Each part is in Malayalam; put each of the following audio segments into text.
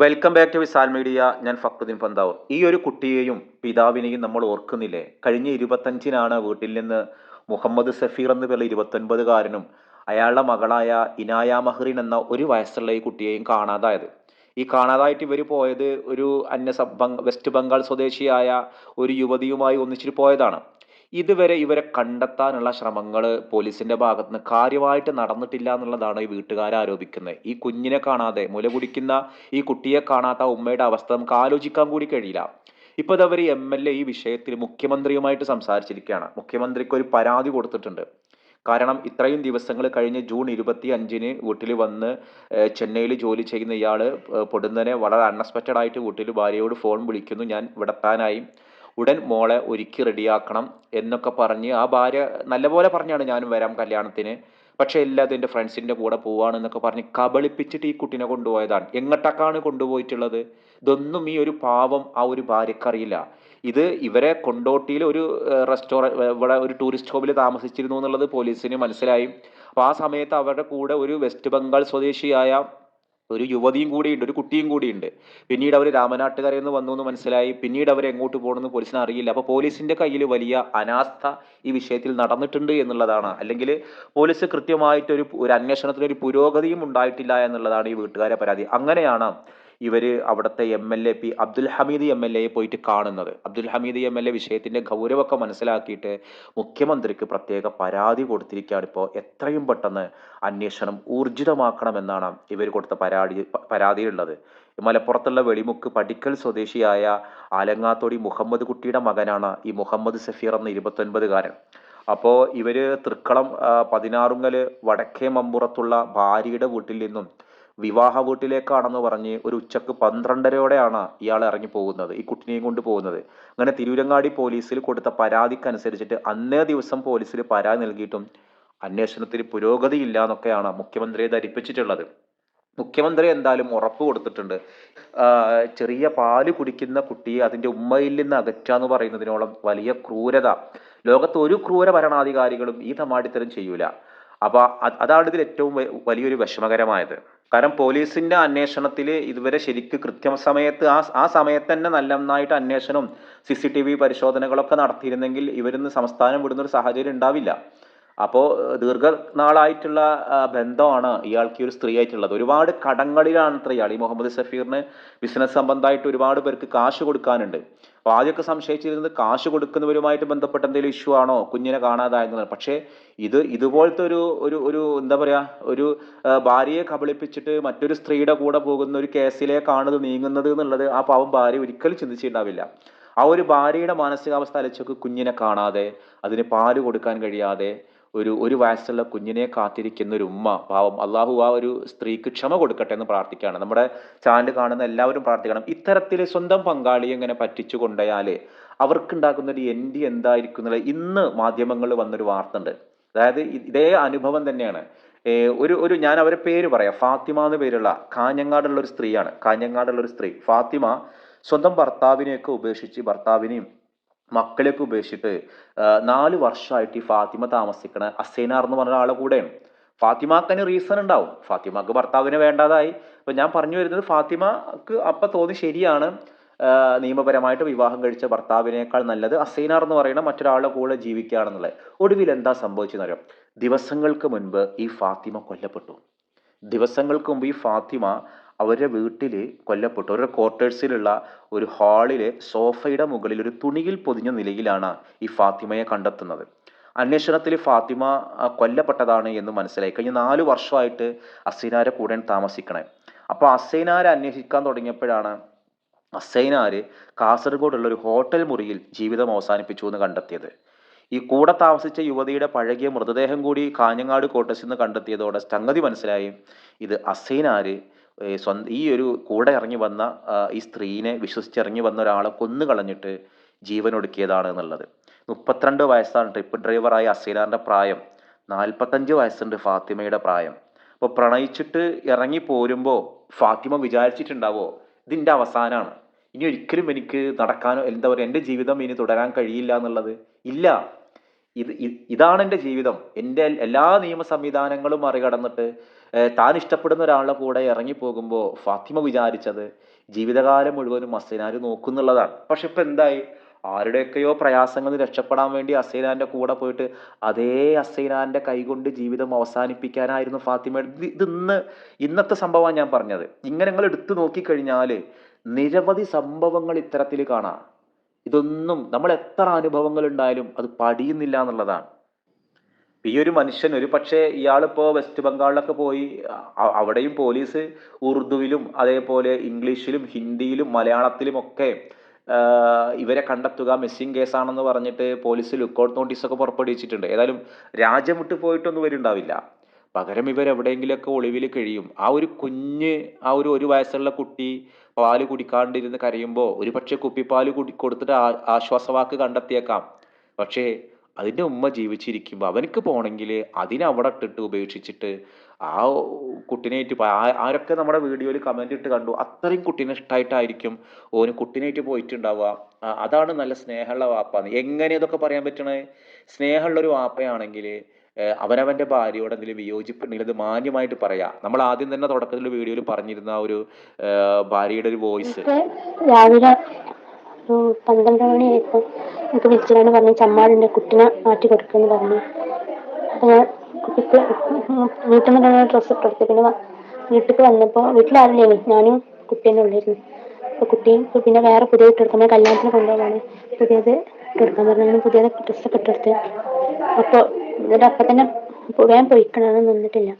Welcome back to Visal media ഞാൻ ഫക്രുദ്ദീൻ പന്താവൂർ. ഈ ഒരു കുട്ടിയെയും പിതാവിനെയും നമ്മൾ ഓർക്കുന്നില്ലേ? കഴിഞ്ഞ ഇരുപത്തഞ്ചിനാണ് വീട്ടിൽ നിന്ന് മുഹമ്മദ് സഫീർ എന്ന് പേരുള്ള ഇരുപത്തൊൻപതുകാരനും അയാളുടെ മകളായ ഇനായ മഹ്റിൻ എന്ന ഒരു വയസ്സുള്ള ഈ കുട്ടിയെയും കാണാതായത്. ഈ കാണാതായിട്ട് ഇവർ പോയത് ഒരു അന്യ വെസ്റ്റ് ബംഗാൾ സ്വദേശിയായ ഒരു യുവതിയുമായി ഒന്നിച്ചിട്ട് പോയതാണ്. ഇതുവരെ ഇവരെ കണ്ടെത്താനുള്ള ശ്രമങ്ങൾ പോലീസിന്റെ ഭാഗത്ത് നിന്ന് കാര്യമായിട്ട് നടന്നിട്ടില്ല എന്നുള്ളതാണ് ഈ വീട്ടുകാർ ആരോപിക്കുന്നത്. ഈ കുഞ്ഞിനെ കാണാതെ മുല കുടിക്കുന്ന ഈ കുട്ടിയെ കാണാത്ത ഉമ്മയുടെ അവസ്ഥ നമുക്ക് ആലോചിക്കാൻ കൂടി കഴിയില്ല. ഇപ്പൊ ഇതവർ എം എൽ എ ഈ വിഷയത്തിൽ മുഖ്യമന്ത്രിയുമായിട്ട് സംസാരിച്ചിരിക്കുകയാണ്. മുഖ്യമന്ത്രിക്ക് ഒരു പരാതി കൊടുത്തിട്ടുണ്ട്. കാരണം ഇത്രയും ദിവസങ്ങൾ കഴിഞ്ഞ് ജൂൺ ഇരുപത്തി അഞ്ചിന് വീട്ടിൽ വന്ന് ചെന്നൈയിൽ ജോലി ചെയ്യുന്ന ഇയാൾ പൊടുന്നനെ വളരെ അൺഎക്സ്പെക്റ്റഡ് ആയിട്ട് വീട്ടിൽ ഭാര്യയോട് ഫോൺ വിളിക്കുന്നു. ഞാൻ വിടത്താനായി. ഉടൻ മോളെ ഒരുക്കി റെഡിയാക്കണം എന്നൊക്കെ പറഞ്ഞ് ആ ഭാര്യ നല്ലപോലെ പറഞ്ഞാണ് ഞാനും വരാം കല്യാണത്തിന്. പക്ഷേ എല്ലാതും എന്റെ ഫ്രണ്ട്സിന്റെ കൂടെ പോവാണെന്നൊക്കെ പറഞ്ഞ് കബളിപ്പിച്ചിട്ട് ഈ കുട്ടിനെ കൊണ്ടുപോയതാണ്. എങ്ങോട്ടൊക്കെയാണ് കൊണ്ടുപോയിട്ടുള്ളത്? ഇതൊന്നും ഈ ഒരു പാവം ആ ഒരു ഭാര്യക്കറിയില്ല. ഇത് ഇവരെ കൊണ്ടോട്ടിയിൽ ഒരു റെസ്റ്റോറന്റ് ഇവിടെ ഒരു ടൂറിസ്റ്റ് ഹോമിൽ താമസിച്ചിരുന്നു എന്നുള്ളത് പോലീസിന് മനസ്സിലായി. അപ്പോൾ ആ സമയത്ത് അവരുടെ കൂടെ ഒരു വെസ്റ്റ് ബംഗാൾ സ്വദേശിയായ ഒരു യുവതിയും കൂടിയുണ്ട് ഒരു കുട്ടിയും കൂടിയുണ്ട്. പിന്നീട് അവർ രാമനാട്ടുകരയിൽ നിന്ന് വന്നു എന്ന് മനസ്സിലായി. പിന്നീട് അവർ എങ്ങോട്ട് പോകണമെന്ന് പോലീസിന് അറിയില്ല അപ്പോൾ പോലീസിന്റെ കയ്യിൽ വലിയ അനാസ്ഥ ഈ വിഷയത്തിൽ നടന്നിട്ടുണ്ട് എന്നുള്ളതാണ്. അല്ലെങ്കിൽ പോലീസ് കൃത്യമായിട്ട് ഒരു ഒരു അന്വേഷണത്തിൽ ഒരു പുരോഗതിയും ഉണ്ടായിട്ടില്ല എന്നുള്ളതാണ് ഈ വീട്ടുകാരെ പരാതി. അങ്ങനെയാണ് ഇവർ അവിടുത്തെ M L A P Abdul Hameed M L എയെ പോയിട്ട് കാണുന്നത്. Abdul Hameed M L A വിഷയത്തിന്റെ ഗൗരവമൊക്കെ മനസ്സിലാക്കിയിട്ട് മുഖ്യമന്ത്രിക്ക് പ്രത്യേക പരാതി കൊടുത്തിരിക്കുകയാണ്. ഇപ്പോൾ എത്രയും പെട്ടെന്ന് അന്വേഷണം ഊർജിതമാക്കണമെന്നാണ് ഇവർ കൊടുത്ത പരാതി പരാതിയുള്ളത് മലപ്പുറത്തുള്ള വെളിമുക്ക് പടിക്കൽ സ്വദേശിയായ ആലങ്ങാത്തോടി മുഹമ്മദ് കുട്ടിയുടെ മകനാണ് ഈ മുഹമ്മദ് സഫീർ എന്ന ഇരുപത്തൊൻപതുകാരൻ. അപ്പോൾ ഇവർ തൃക്കളം പതിനാറുങ്ങൽ വടക്കേ മമ്പുറത്തുള്ള ഭാര്യയുടെ വീട്ടിൽ നിന്നും വിവാഹ വീട്ടിലേക്കാണെന്ന് പറഞ്ഞ് ഒരു ഉച്ചയ്ക്ക് പന്ത്രണ്ടരയോടെയാണ് ഇയാൾ ഇറങ്ങി പോകുന്നത് ഈ കുട്ടിനെയും കൊണ്ട് പോകുന്നത്. അങ്ങനെ തിരൂരങ്ങാടി പോലീസിൽ കൊടുത്ത പരാതിക്കനുസരിച്ചിട്ട് അന്നേ ദിവസം പോലീസിൽ പരാതി നൽകിയിട്ടും അന്വേഷണത്തിൽ പുരോഗതിയില്ല എന്നൊക്കെയാണ് മുഖ്യമന്ത്രിയെ ധരിപ്പിച്ചിട്ടുള്ളത്. മുഖ്യമന്ത്രി എന്തായാലും ഉറപ്പ് കൊടുത്തിട്ടുണ്ട്. ചെറിയ പാൽ കുടിക്കുന്ന കുട്ടിയെ അതിന്റെ ഉമ്മയിൽ നിന്ന് അകറ്റുക എന്ന് പറയുന്നതിനോളം വലിയ ക്രൂരത. ലോകത്ത് ഒരു ക്രൂര ഭരണാധികാരികളും ഈ തമാടിത്തരം ചെയ്യൂല. അപ്പൊ അതാണ് ഇതിൽ ഏറ്റവും വലിയൊരു വിഷമകരമായത്. കാരണം പോലീസിന്റെ അന്വേഷണത്തിൽ ഇതുവരെ ശരിക്ക് കൃത്യസമയത്ത് ആ ആ സമയത്ത് തന്നെ നല്ല നന്നായിട്ട് അന്വേഷണം സി സി ടി വി പരിശോധനകളൊക്കെ നടത്തിയിരുന്നെങ്കിൽ ഇവരിന്ന് സംസ്ഥാനം വിടുന്ന ഒരു സാഹചര്യം ഉണ്ടാവില്ല. അപ്പോൾ ദീർഘനാളായിട്ടുള്ള ബന്ധമാണ് ഇയാൾക്ക് ഒരു സ്ത്രീ ആയിട്ടുള്ളത് ഒരുപാട് കടങ്ങളിലാണ് അത്ര ഇയാൾ ഈ മുഹമ്മദ് സഫീറിന് ബിസിനസ് സംബന്ധമായിട്ട് ഒരുപാട് പേർക്ക് കാശ് കൊടുക്കാനുണ്ട്. അപ്പോൾ ആദ്യമൊക്കെ സംശയിച്ചിരുന്നത് കാശ് കൊടുക്കുന്നവരുമായിട്ട് ബന്ധപ്പെട്ട എന്തെങ്കിലും ഇഷ്യൂ ആണോ? കുഞ്ഞിനെ കാണാതായെന്നത് പക്ഷേ ഇത് ഇതുപോലത്തെ ഒരു ഒരു ഒരു എന്താ പറയുക ഒരു ഭാര്യയെ കബളിപ്പിച്ചിട്ട് മറ്റൊരു സ്ത്രീയുടെ കൂടെ പോകുന്ന ഒരു കേസിലേക്കാണത് നീങ്ങുന്നത് എന്നുള്ളത് ആ പാവം ഭാര്യ ഒരിക്കലും ചിന്തിച്ചിട്ടുണ്ടാവില്ല. ആ ഒരു ഭാര്യയുടെ മാനസികാവസ്ഥ അലച്ചൊക്കെ കുഞ്ഞിനെ കാണാതെ അതിന് പാൽ കൊടുക്കാൻ കഴിയാതെ ഒരു ഒരു വയസ്സുള്ള കുഞ്ഞിനെ കാത്തിരിക്കുന്ന ഒരു ഉമ്മ പാവം. അള്ളാഹു ആ ഒരു സ്ത്രീക്ക് ക്ഷമ കൊടുക്കട്ടെ എന്ന് പ്രാർത്ഥിക്കുകയാണ്. നമ്മുടെ ചാനൽ കാണുന്ന എല്ലാവരും പ്രാർത്ഥിക്കണം. ഇത്തരത്തിൽ സ്വന്തം പങ്കാളിയെ ഇങ്ങനെ പറ്റിച്ചു കൊണ്ടുപോയാൽ അവർക്കുണ്ടാക്കുന്ന ഒരു എൻഡി എന്തായിരിക്കും എന്നുള്ളത് ഇന്ന് മാധ്യമങ്ങളിൽ വന്നൊരു വാർത്ത ഉണ്ട്. അതായത് ഇതേ അനുഭവം തന്നെയാണ്. ഒരു ഒരു ഞാൻ അവരെ പേര് പറയാം. ഫാത്തിമ എന്ന് പേരുള്ള കാഞ്ഞങ്ങാടുള്ള ഒരു സ്ത്രീയാണ്. കാഞ്ഞങ്ങാടുള്ള ഒരു സ്ത്രീ. ഫാത്തിമ സ്വന്തം ഭർത്താവിനെയൊക്കെ ഉപേക്ഷിച്ച് ഭർത്താവിനെയും മക്കളെയൊക്കെ ഉപേക്ഷിച്ചിട്ട് നാല് വർഷമായിട്ട് ഈ ഫാത്തിമ താമസിക്കണ അസൈനാർ എന്ന് പറഞ്ഞ ആളെ കൂടെയാണ്. ഫാത്തിമാക്കന് റീസൺ ഉണ്ടാവും. ഫാത്തിമാക്ക് ഭർത്താവിനെ വേണ്ടാതായി. അപ്പൊ ഞാൻ പറഞ്ഞു വരുന്നത് ഫാത്തിമക്ക് അപ്പൊ തോന്നി ശരിയാണ്. നിയമപരമായിട്ട് വിവാഹം കഴിച്ച ഭർത്താവിനേക്കാൾ നല്ലത് അസൈനാർ എന്ന് പറയുന്ന മറ്റൊരാളുടെ കൂടെ ജീവിക്കുകയാണെന്നുള്ളത്. ഒടുവിൽ എന്താ സംഭവിച്ചെന്ന് അറിയാം? ദിവസങ്ങൾക്ക് മുൻപ് ഈ ഫാത്തിമ കൊല്ലപ്പെട്ടു. ദിവസങ്ങൾക്ക് മുമ്പ് ഈ ഫാത്തിമ അവരുടെ വീട്ടിൽ കൊല്ലപ്പെട്ടു. അവരുടെ ക്വാർട്ടേഴ്സിലുള്ള ഒരു ഹാളിലെ സോഫയുടെ മുകളിൽ ഒരു തുണിയിൽ പൊതിഞ്ഞ നിലയിലാണ് ഈ ഫാത്തിമയെ കണ്ടെത്തുന്നത്. അന്വേഷണത്തിൽ ഫാത്തിമ കൊല്ലപ്പെട്ടതാണ് എന്ന് മനസ്സിലായി. കഴിഞ്ഞ നാല് വർഷമായിട്ട് അസൈനാരെ കൂടെ താമസിക്കണേ. അപ്പോൾ അസൈനാരെ അന്വേഷിക്കാൻ തുടങ്ങിയപ്പോഴാണ് അസൈനാര് കാസർഗോഡുള്ള ഒരു ഹോട്ടൽ മുറിയിൽ ജീവിതം അവസാനിപ്പിച്ചു എന്ന് കണ്ടെത്തിയത്. ഈ കൂടെ താമസിച്ച യുവതിയുടെ പഴകിയ മൃതദേഹം കൂടി കാഞ്ഞങ്ങാട് കോട്ടസിൽ നിന്ന് കണ്ടെത്തിയതോടെ സംഗതി മനസ്സിലായി. ഇത് അസൈനാര് സ്വന്തം ഈ ഒരു കൂടെ ഇറങ്ങി വന്ന ഈ സ്ത്രീനെ വിശ്വസിച്ചിറങ്ങി വന്ന ഒരാളെ കൊന്നു കളഞ്ഞിട്ട് ജീവൻ ഒടുക്കിയതാണ് എന്നുള്ളത്. മുപ്പത്തിരണ്ട് വയസ്സാണ് ട്രിപ്പ് ഡ്രൈവറായ അസീലാറിന്റെ പ്രായം. നാൽപ്പത്തഞ്ച് വയസ്സുണ്ട് ഫാത്തിമയുടെ പ്രായം. അപ്പോൾ പ്രണയിച്ചിട്ട് ഇറങ്ങി പോരുമ്പോൾ ഫാത്തിമ വിചാരിച്ചിട്ടുണ്ടാവോ ഇതിന്റെ അവസാനമാണ് ഇനി ഒരിക്കലും എനിക്ക് നടക്കാനോ എന്താ പറയുക എന്റെ ജീവിതം ഇനി തുടരാൻ കഴിയില്ല എന്നുള്ളത്? ഇല്ല. ഇത് ഇതാണ് എന്റെ ജീവിതം. എന്റെ എല്ലാ നിയമ സംവിധാനങ്ങളും മറികടന്നിട്ട് താൻ ഇഷ്ടപ്പെടുന്ന ഒരാളുടെ കൂടെ ഇറങ്ങി പോകുമ്പോൾ ഫാത്തിമ വിചാരിച്ചത് ജീവിതകാലം മുഴുവനും അസൈനാർ നോക്കുന്നുള്ളതാണ്. പക്ഷെ ഇപ്പം എന്തായി? ആരുടെയൊക്കെയോ പ്രയാസങ്ങളിൽ രക്ഷപ്പെടാൻ വേണ്ടി അസൈനാന്റെ കൂടെ പോയിട്ട് അതേ അസൈനാന്റെ കൈകൊണ്ട് ജീവിതം അവസാനിപ്പിക്കാനായിരുന്നു ഫാത്തിമ ഇത് ഇന്ന് ഇന്നത്തെ സംഭവമാണ് ഞാൻ പറഞ്ഞത്. ഇങ്ങനെ നിങ്ങൾ എടുത്തു നോക്കിക്കഴിഞ്ഞാൽ നിരവധി സംഭവങ്ങൾ ഇത്തരത്തിൽ കാണാം. ഇതൊന്നും നമ്മൾ എത്ര അനുഭവങ്ങൾ ഉണ്ടായാലും അത് പടിയുന്നില്ല എന്നുള്ളതാണ്. ഈ ഒരു മനുഷ്യൻ ഒരു പക്ഷേ ഇയാളിപ്പോൾ വെസ്റ്റ് ബംഗാളിലൊക്കെ പോയി അവിടെയും പോലീസ് ഉറുദുവിലും അതേപോലെ ഇംഗ്ലീഷിലും ഹിന്ദിയിലും മലയാളത്തിലുമൊക്കെ ഇവരെ കണ്ടെത്തുക മിസ്സിംഗ് കേസാണെന്ന് പറഞ്ഞിട്ട് പോലീസ് ലുക്കൗട്ട് നോട്ടീസൊക്കെ പുറപ്പെടുവിച്ചിട്ടുണ്ട്. ഏതായാലും രാജ്യം വിട്ടു പോയിട്ടൊന്നും ഇവരുണ്ടാവില്ല. പകരം ഇവരെവിടെയെങ്കിലുമൊക്കെ ഒളിവിൽ കഴിയും. ആ ഒരു കുഞ്ഞ് ആ ഒരു ഒരു വയസ്സുള്ള കുട്ടി പാൽ കുടിക്കാണ്ടിരുന്ന് കരയുമ്പോൾ ഒരു പക്ഷേ കുപ്പിപ്പാൽ കുടി കൊടുത്തിട്ട് ആശ്വാസവാക്ക് കണ്ടെത്തിയേക്കാം. പക്ഷേ അതിന്റെ ഉമ്മ ജീവിച്ചിരിക്കുമ്പോൾ അവനക്ക് പോകണമെങ്കിൽ അതിനെ അവിടെ ഇട്ടിട്ട് ഉപേക്ഷിച്ചിട്ട് ആ കുട്ടിനായിട്ട് ആരൊക്കെ നമ്മുടെ വീഡിയോയിൽ കമന്റ് ഇട്ട് കണ്ടു അത്രയും കുട്ടീനെ ഇഷ്ടമായിട്ടായിരിക്കും ഓന് കുട്ടീനായിട്ട് പോയിട്ടുണ്ടാവുക. അതാണ് നല്ല സ്നേഹമുള്ള വാപ്പാന്ന്. എങ്ങനെ ഇതൊക്കെ പറയാൻ പറ്റണേ? സ്നേഹമുള്ള ഒരു വാപ്പയാണെങ്കിൽ അവനവന്റെ ഭാര്യയോട് എന്തെങ്കിലും വിയോജിപ്പുണ്ടെങ്കിൽ അത് മാന്യമായിട്ട് പറയാം. നമ്മൾ ആദ്യം തന്നെ തുടക്കത്തിൽ വീഡിയോയിൽ പറഞ്ഞിരുന്ന ആ ഒരു ഭാര്യയുടെ ഒരു വോയിസ് രാവിലെ പന്ത്രണ്ട് മണിയായപ്പോൾ എനിക്ക് വിളിച്ചിട്ടാണ് പറഞ്ഞു ചമ്മാടിന്റെ കുട്ടിനെ മാറ്റി കൊടുക്കുമെന്ന് പറഞ്ഞു. അപ്പോൾ ഞാൻ കുട്ടിക്ക് വീട്ടിൽ നിന്ന് ഡ്രസ്സ് ഇട്ട് കൊടുത്തു പിന്നെ വീട്ടിലേക്ക് വന്നപ്പോൾ വീട്ടിലാരില്ലേ? ഞാനും കുട്ടീനെ ഉള്ളായിരുന്നു. അപ്പോൾ കുട്ടിയും പിന്നെ വേറെ പുതിയ ഇട്ടെടുക്കാൻ കല്യാണത്തിന് കൊണ്ടുപോകാണ് പുതിയത് ഇട്ടെടുക്കാൻ പറഞ്ഞു. പുതിയ പുതിയത് ഡ്രസ്സൊക്കെ ഇട്ടെടുത്ത്. അപ്പോൾ എന്നിട്ട് അപ്പം തന്നെ വേഗം പോയിക്കണത് നിന്നിട്ടില്ല.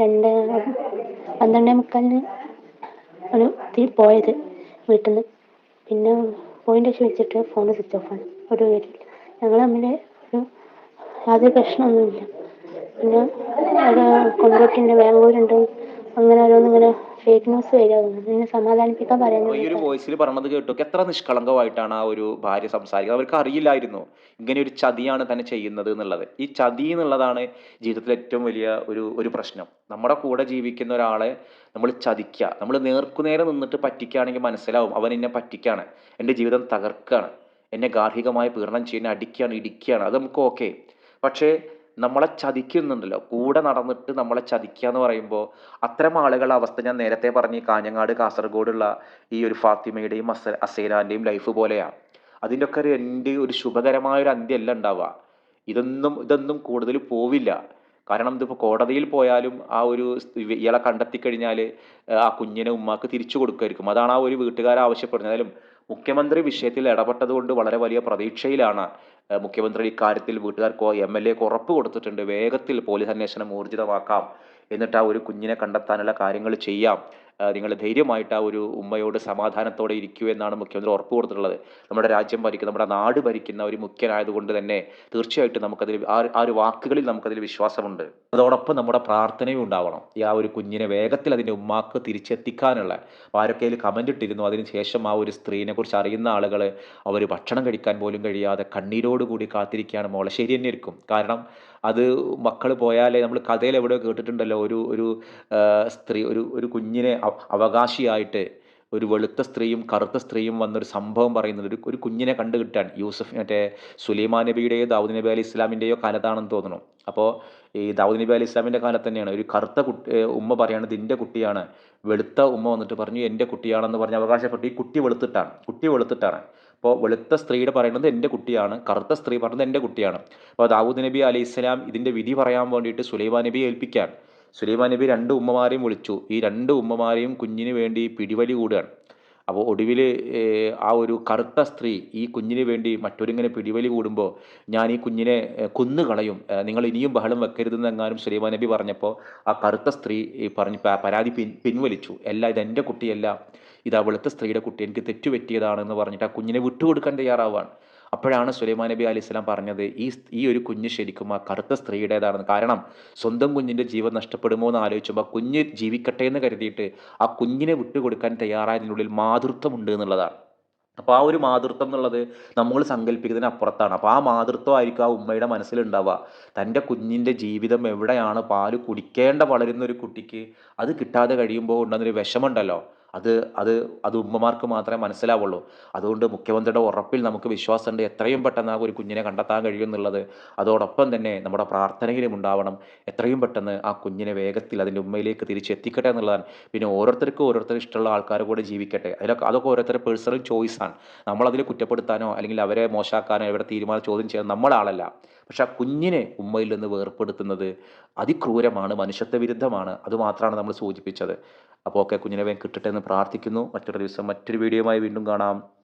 രണ്ട് പന്ത്രണ്ടേ മുക്കാലിന് ആണ് പോയത് വീട്ടിൽ നിന്ന് പിന്നെ പോയിന്റ് ഒക്കെ വെച്ചിട്ട് ഫോൺ സ്വിച്ച് ആണ്. ഒരു വിവരമില്ല ഞങ്ങൾ തമ്മിൽ ഒരു യാതൊരു പ്രശ്നമൊന്നുമില്ല. പിന്നെ ഒരു കൊണ്ടോട്ടിന്റെ ബാംഗ്ലൂരുണ്ട്. അങ്ങനെ ഓരോന്ന് ഇങ്ങനെ ഫേക്ക് ന്യൂസ് വരിക തോന്നുന്നു സമാധാനിപ്പിക്കാൻ സമാധാനിപ്പിക്കാൻ ഈ ഒരു വോയിസിൽ പറഞ്ഞത് കേട്ടോ എത്ര നിഷ്കളങ്കമായിട്ടാണ് ആ ഒരു ഭാര്യ സംസാരിക്കുന്നത്? അവർക്ക് അറിയില്ലായിരുന്നു ഇങ്ങനെ ഒരു ചതിയാണ് തന്നെ ചെയ്യുന്നത് എന്നുള്ളത്. ഈ ചതി എന്നുള്ളതാണ് ജീവിതത്തിലെ ഏറ്റവും വലിയ ഒരു ഒരു പ്രശ്നം. നമ്മുടെ കൂടെ ജീവിക്കുന്ന ഒരാളെ നമ്മൾ ചതിക്കുക നമ്മൾ നേർക്കുനേരെ നിന്നിട്ട് പറ്റിക്കുകയാണെങ്കിൽ മനസ്സിലാവും അവൻ എന്നെ പറ്റിക്കാണ്. എന്റെ ജീവിതം തകർക്കുകയാണ്. എന്നെ ഗാർഹികമായി പീഡനം ചെയ്യുന്ന അടിക്കുകയാണ് ഇടിക്കുകയാണ്. അത് നമുക്ക് ഓക്കെ പക്ഷേ നമ്മളെ ചതിക്കുന്നുണ്ടല്ലോ. കൂടെ നടന്നിട്ട് നമ്മളെ ചതിക്കുക എന്ന് പറയുമ്പോൾ അത്തരം ആളുകളുടെ അവസ്ഥ ഞാൻ നേരത്തെ പറഞ്ഞ കാഞ്ഞങ്ങാട് കാസർഗോഡുള്ള ഈ ഒരു ഫാത്തിമയുടെയും അസ അസൈനാന്റെയും ലൈഫ് പോലെയാണ് അതിന്റെ ഒക്കെ ഒരു എന്റെ ഒരു ശുഭകരമായ ഒരു അന്ത്യമല്ല ഉണ്ടാവുക. ഇതൊന്നും ഇതൊന്നും കൂടുതൽ പോവില്ല. കാരണം ഇതിപ്പോൾ കോടതിയിൽ പോയാലും ആ ഒരു ഇയാളെ കണ്ടെത്തി കഴിഞ്ഞാൽ ആ കുഞ്ഞിനെ ഉമ്മാക്ക് തിരിച്ചു കൊടുക്കുമായിരിക്കും. അതാണ് ആ ഒരു വീട്ടുകാർ ആവശ്യപ്പെടുന്നത്. മുഖ്യമന്ത്രി വിഷയത്തിൽ ഇടപെട്ടതുകൊണ്ട് വളരെ വലിയ പ്രതീക്ഷയിലാണ്. മുഖ്യമന്ത്രി ഇക്കാര്യത്തിൽ വീട്ടുകാർക്ക് എം എൽ എക്ക് ഉറപ്പ് കൊടുത്തിട്ടുണ്ട്. വേഗത്തിൽ പോലീസ് അന്വേഷണം ഊർജിതമാക്കാം. എന്നിട്ട് ആ ഒരു കുഞ്ഞിനെ കണ്ടെത്താനുള്ള കാര്യങ്ങൾ ചെയ്യാം. നിങ്ങൾ ധൈര്യമായിട്ട് ആ ഒരു ഉമ്മയോട് സമാധാനത്തോടെ ഇരിക്കൂ എന്നാണ് മുഖ്യമന്ത്രി ഉറപ്പ് കൊടുത്തിട്ടുള്ളത്. നമ്മുടെ രാജ്യം ഭരിക്കുന്ന നമ്മുടെ നാട് ഭരിക്കുന്ന ഒരു മുഖ്യനായതുകൊണ്ട് തന്നെ തീർച്ചയായിട്ടും നമുക്കതിൽ ആ ഒരു വാക്കുകളിൽ നമുക്കതിൽ വിശ്വാസമുണ്ട്. അതോടൊപ്പം നമ്മുടെ പ്രാർത്ഥനയും ഉണ്ടാവണം. ഈ ആ ഒരു കുഞ്ഞിനെ വേഗത്തിൽ അതിന്റെ ഉമ്മാക്ക് തിരിച്ചെത്തിക്കാനുള്ള. ആരൊക്കെ അതിൽ കമന്റ് ഇട്ടിരുന്നു അതിനുശേഷം ആ ഒരു സ്ത്രീനെ കുറിച്ച് അറിയുന്ന ആളുകൾ അവർ ഭക്ഷണം കഴിക്കാൻ പോലും കഴിയാതെ കണ്ണീരോടുകൂടി കാത്തിരിക്കുകയാണ്. മോളെ ശരി തന്നെ ഇരിക്കും. കാരണം അത് മക്കൾ പോയാലേ നമ്മൾ കഥയിൽ എവിടെയോ കേട്ടിട്ടുണ്ടല്ലോ. ഒരു ഒരു സ്ത്രീ ഒരു ഒരു കുഞ്ഞിനെ അവ- അവകാശിയായിട്ട് ഒരു വെളുത്ത സ്ത്രീയും കറുത്ത സ്ത്രീയും വന്നൊരു സംഭവം പറയുന്നത് ഒരു ഒരു കുഞ്ഞിനെ കണ്ടു കിട്ടാൻ. യൂസഫ് മറ്റേ സുലൈമാൻ നബിയുടെയോ ദാവൂദ് നബി അലി ഇസ്ലാമിന്റെയോ കാലത്താണെന്ന് തോന്നുന്നു. അപ്പോൾ ഈ ദാവൂദ് നബി അലി ഇസ്ലാമിന്റെ കാലത്ത് തന്നെയാണ് ഒരു കറുത്ത കുട്ടി ഉമ്മ പറയാണ് ഇതിന്റെ കുട്ടിയാണ്. വെളുത്ത ഉമ്മ വന്നിട്ട് പറഞ്ഞു എന്റെ കുട്ടിയാണെന്ന് പറഞ്ഞ് അവകാശപ്പെട്ടു. ഈ കുട്ടി വെളുത്തിട്ടാണ്. കുട്ടി വെളുത്തിട്ടാണ്. അപ്പോൾ വെളുത്ത സ്ത്രീയുടെ പറയുന്നത് എന്റെ കുട്ടിയാണ് കറുത്ത സ്ത്രീ പറയുന്നത് എന്റെ കുട്ടിയാണ്. അപ്പോൾ ദാവൂദ് നബി അലൈഹി ഇസ്ലാം ഇതിന്റെ വിധി പറയാൻ വേണ്ടിയിട്ട് സുലൈമാൻ നബി ഏൽപ്പിക്കാൻ സുലൈമാൻ നബി രണ്ട് ഉമ്മമാരെയും വിളിച്ചു. ഈ രണ്ട് ഉമ്മമാരെയും കുഞ്ഞിന് വേണ്ടി പിടിവലി കൂടുകയാണ്. അപ്പോൾ ഒടുവിൽ ആ ഒരു കറുത്ത സ്ത്രീ ഈ കുഞ്ഞിന് വേണ്ടി മറ്റൊരിങ്ങനെ പിടിവലി കൂടുമ്പോൾ ഞാൻ ഈ കുഞ്ഞിനെ കൊന്നുകളയും. കളയും നിങ്ങൾ ഇനിയും ബഹളം വെക്കരുതെന്ന് എങ്ങാനും സുലൈമാൻ നബി പറഞ്ഞപ്പോൾ ആ കറുത്ത സ്ത്രീ പറഞ്ഞ് പരാതി പിൻ പിൻവലിച്ചു. ഇത് എന്റെ കുട്ടിയല്ല. ഇത് വെളുത്ത സ്ത്രീയുടെ കുട്ടി എനിക്ക് തെറ്റുപറ്റിയതാണെന്ന് പറഞ്ഞിട്ട് ആ കുഞ്ഞിനെ വിട്ടുകൊടുക്കാൻ തയ്യാറാവാണ് അപ്പോഴാണ് സുലൈമാൻ നബി അലൈഹി സ്വലാം പറഞ്ഞത് ഈ ഈ ഒരു കുഞ്ഞ് ശരിക്കും ആ കറുത്ത സ്ത്രീയുടേതാണെന്ന്. കാരണം സ്വന്തം കുഞ്ഞിന്റെ ജീവൻ നഷ്ടപ്പെടുമോ എന്ന് ആലോചിച്ചപ്പോൾ ആ കുഞ്ഞ് ജീവിക്കട്ടെ എന്ന് കരുതിയിട്ട് ആ കുഞ്ഞിനെ വിട്ടുകൊടുക്കാൻ തയ്യാറായതിനുള്ളിൽ മാതൃത്വമുണ്ട് എന്നുള്ളതാണ്. അപ്പോൾ ആ ഒരു മാതൃത്വം എന്നുള്ളത് നമ്മൾ സങ്കല്പിക്കുന്നതിന് അപ്പുറത്താണ്. അപ്പോൾ ആ മാതൃത്വം ആയിരിക്കും ആ ഉമ്മയുടെ മനസ്സിലുണ്ടാവുക. തന്റെ കുഞ്ഞിന്റെ ജീവിതം എവിടെയാണ് പാൽ കുടിക്കേണ്ട വളരുന്ന ഒരു കുട്ടിക്ക് അത് കിട്ടാതെ കഴിയുമ്പോൾ ഉണ്ടെന്നൊരു വിഷമമുണ്ടല്ലോ. അത് അത് അത് ഉമ്മമാർക്ക് മാത്രമേ മനസ്സിലാവുള്ളൂ. അതുകൊണ്ട് മുഖ്യമന്ത്രിയുടെ ഉറപ്പിൽ നമുക്ക് വിശ്വാസമുണ്ട് എത്രയും പെട്ടെന്ന് ആ ഒരു കുഞ്ഞിനെ കണ്ടെത്താൻ കഴിയുമെന്നുള്ളത്. അതോടൊപ്പം തന്നെ നമ്മുടെ പ്രാർത്ഥനയിലും ഉണ്ടാവണം എത്രയും പെട്ടെന്ന് ആ കുഞ്ഞിനെ വേഗത്തിൽ അതിന്റെ ഉമ്മയിലേക്ക് തിരിച്ചെത്തിക്കട്ടെ എന്നുള്ളതാണ്. പിന്നെ ഓരോരുത്തർക്കും ഓരോരുത്തർ ഇഷ്ടമുള്ള ആൾക്കാർ കൂടെ ജീവിക്കട്ടെ. അതിലൊക്കെ അതൊക്കെ ഓരോരുത്തരുടെ പേഴ്സണൽ ചോയ്സാണ് നമ്മളതിൽ കുറ്റപ്പെടുത്താനോ അല്ലെങ്കിൽ അവരെ മോശമാക്കാനോ ഇവരെ തീരുമാനം ചോദ്യം ചെയ്യാൻ നമ്മളാളല്ല പക്ഷെ ആ കുഞ്ഞിനെ ഉമ്മയിൽ നിന്ന് വേർപ്പെടുത്തുന്നത് അതിക്രൂരമാണ് മനുഷ്യത്വ വിരുദ്ധമാണ് അതുമാത്രമാണ് നമ്മൾ സൂചിപ്പിച്ചത്. അപ്പോൾ ഒക്കെ കുഞ്ഞിനെ വേഗം കിട്ടട്ടെ എന്ന് പ്രാർത്ഥിക്കുന്നു. മറ്റൊരു ദിവസം മറ്റൊരു വീഡിയോയുമായി വീണ്ടും കാണാം.